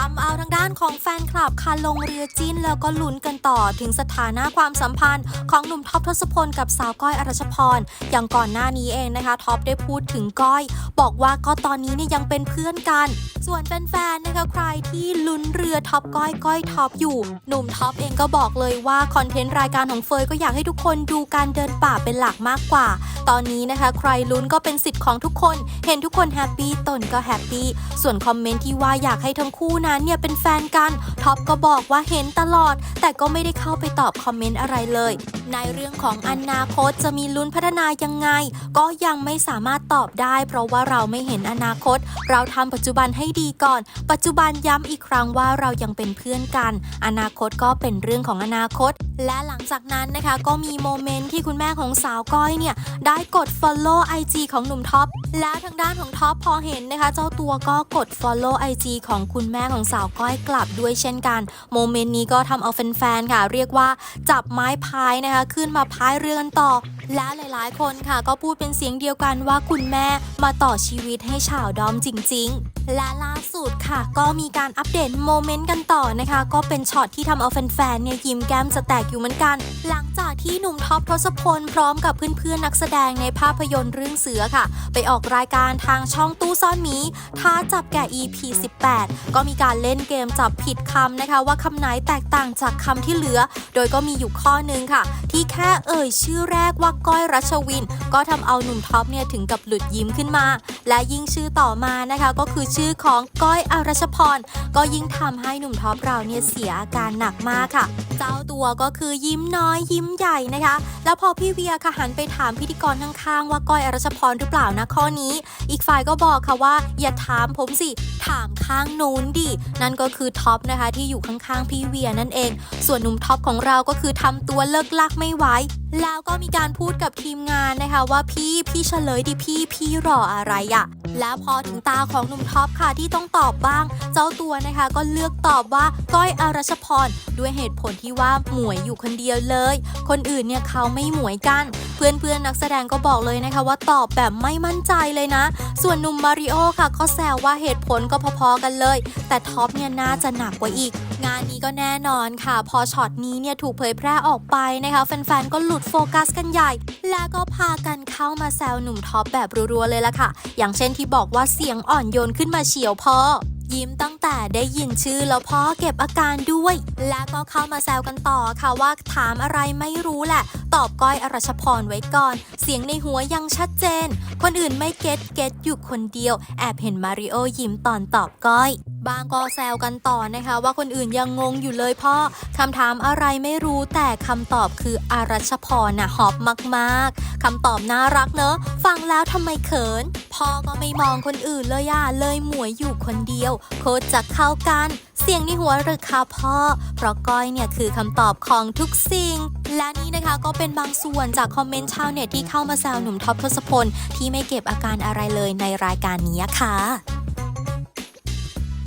ทำเอาทางด้านของแฟนคลับค่ะลงเรือจิ้นแล้วก็ลุ้นกันต่อถึงสถานะความสัมพันธ์ ของหนุ่มท็อปทศพลกับสาวก้อยอรชพร อย่างก่อนหน้านี้เองนะคะท็อปได้พูดถึงก้อย บอกว่าก็ตอนนี้เนี่ยยังเป็นเพื่อนกัน ส่วนแฟนๆนะคะใครที่ลุ้นเรือท็อปก้อยก้อยท็อปอยู่ หนุ่มท็อปเองก็บอกเลยว่าคอนเทนต์รายการของเฟยก็อยากให้ทุกคนดูการเดินป่าเป็นหลักมากกว่า ตอนนี้นะคะ ใครลุ้นก็เป็นสิทธิ์ของทุกคน เห็นทุกคนแฮปปี้ตนก็แฮปปี้ส่วนคอมเมนต์ที่ว่าอยากให้ทั้งคู่นั้นเนี่ยเป็นแฟนกัน ท็อปก็บอกว่าเห็นตลอด แต่ก็ไม่ได้เข้าไปตอบคอมเมนต์อะไรเลย ในเรื่องของอนาคตจะมีลุ้นพัฒนายังไง ก็ยังไม่สามารถตอบได้ เพราะว่าเราไม่เห็นอนาคต เราทำปัจจุบันให้ดีก่อน ปัจจุบันย้ำอีกครั้งว่าเรายังเป็นเพื่อนกัน อนาคตก็เป็นเรื่องของอนาคต และหลังจากนั้นนะคะก็มีโมเมนต์ที่คุณแม่ของสาวก้อยเนี่ยได้กด follow IG ของหนุ่มท็อป แล้วทางด้านของท็อปพอเห็นนะคะ เจ้าตัวก็กด follow IG ของคุณแม่ของสาวก้อยกลับด้วยเช่นกัน โมเมนต์นี้ก็ทำเอาแฟนๆค่ะ เรียกว่าจับไม้พายนะคะ ขึ้นมาพายเรือกันต่อ และหลายๆ คนค่ะก็พูดเป็นเสียงเดียวกันว่าคุณแม่มาต่อชีวิตให้ชาวดอมจริง ๆและล่าสุดค่ะ ก็มีการอัปเดตโมเมนต์กันต่อนะคะ ก็เป็นช็อตที่ทำเอาแฟนๆเนี่ยยิ้มแก้มจะแตกอยู่เหมือนกัน หลังจากที่หนุ่มท็อปทศพลพร้อมกับเพื่อนๆนักแสดงในภาพยนตร์เรื่องเสือค่ะ ไปออกรายการทางช่องตู้ซ่อนหมีท้าจับแกะ EP 18 ก็มีการเล่นเกมจับผิดคำนะคะ ว่าคำไหนแตกต่างจากคำที่เหลือ โดยก็มีอยู่ข้อหนึงค่ะ ที่แค่เอ่ยชื่อแรกว่าก้อยรัชวิน ก็ทำเอาหนุ่มท็อปเนี่ยถึงกับหลุดยิ้มขึ้นมา และยิ่งชื่อต่อมานะคะก็คือชื่อของก้อยอรัชพรก็ยิ่งทำให้หนุ่มท็อปเราเนี่ยเสียอาการหนักมากค่ะเจ้าตัวก็คือยิ้มน้อยยิ้มใหญ่นะคะ แล้วพอพี่เวียค่ะหันไปถามพิธีกรข้างๆว่าก้อยอรัชพรหรือเปล่านะข้อนี้ อีกฝ่ายก็บอกค่ะว่า อย่าถามผมสิ ถามข้างนู้นดิ นั่นก็คือท็อปนะคะที่อยู่ข้างๆพี่เวียนั่นเอง ส่วนหนุ่มท็อปของเราก็คือทำตัวเลิกลักไม่ไหวแล้วก็มีการพูดกับทีมงานนะคะว่าพี่พี่เฉลยดิพี่พี่รออะไรอะแล้วพอถึงตาของหนุ่มท็อปค่ะที่ต้องตอบบ้าง เจ้าตัวนะคะก็เลือกตอบว่าก้อยอรัชพรด้วยเหตุผลที่ว่าหมวยอยู่คนเดียวเลย คนอื่นเนี่ยเขาไม่หมวยกัน เพื่อนเพื่อนนักแสดงก็บอกเลยนะคะว่าตอบแบบไม่มั่นใจเลยนะ ส่วนหนุ่มมาริโอค่ะก็แซวว่าเหตุผลก็พอๆกันเลย แต่ท็อปเนี่ยน่าจะหนักกว่าอีก งานนี้ก็แน่นอนค่ะ พอช็อตนี้เนี่ยถูกเผยแพร่ออกไปนะคะแฟนๆก็หลุดโฟกัสกันใหญ่ แล้วก็พากันเข้ามาแซวหนุ่มท็อปแบบรัวๆเลยละค่ะ อย่างเช่นที่บอกว่าเสียงอ่อนโยนขึ้นมาเฉียวพอ ยิ้มตั้งแต่ได้ยินชื่อแล้วพ่อเก็บอาการด้วย แล้วก็เข้ามาแซวกันต่อค่ะว่าถามอะไรไม่รู้แหละ ตอบก้อยอรัชพรไว้ก่อน เสียงในหัวยังชัดเจน คนอื่นไม่เก็ตเก็ตอยู่คนเดียว แอบเห็นมาริโอยิ้มตอนตอบก้อยบางก็แซวกันต่อนะคะ ว่าคนอื่นยังงงอยู่เลยพ่อคำถามอะไรไม่รู้แต่คำตอบคืออารัชพรน่ะฮอปมากๆคำตอบน่ารักเนอะ ฟังแล้วทำไมเขินพ่อก็ไม่มองคนอื่นเลยอะเลยหมวยอยู่คนเดียว โคตรจะเข้ากัน สียงในหัวหรือคะพ่อ เพราะก้อยเนี่ยคือคำตอบของทุกสิ่ง และนี่นะคะก็เป็นบางส่วนจากคอมเมนต์ชาวเน็ตที่เข้ามาแซวหนุ่มท็อปทศพลที่ไม่เก็บอาการอะไรเลยในรายการนี้ค่ะ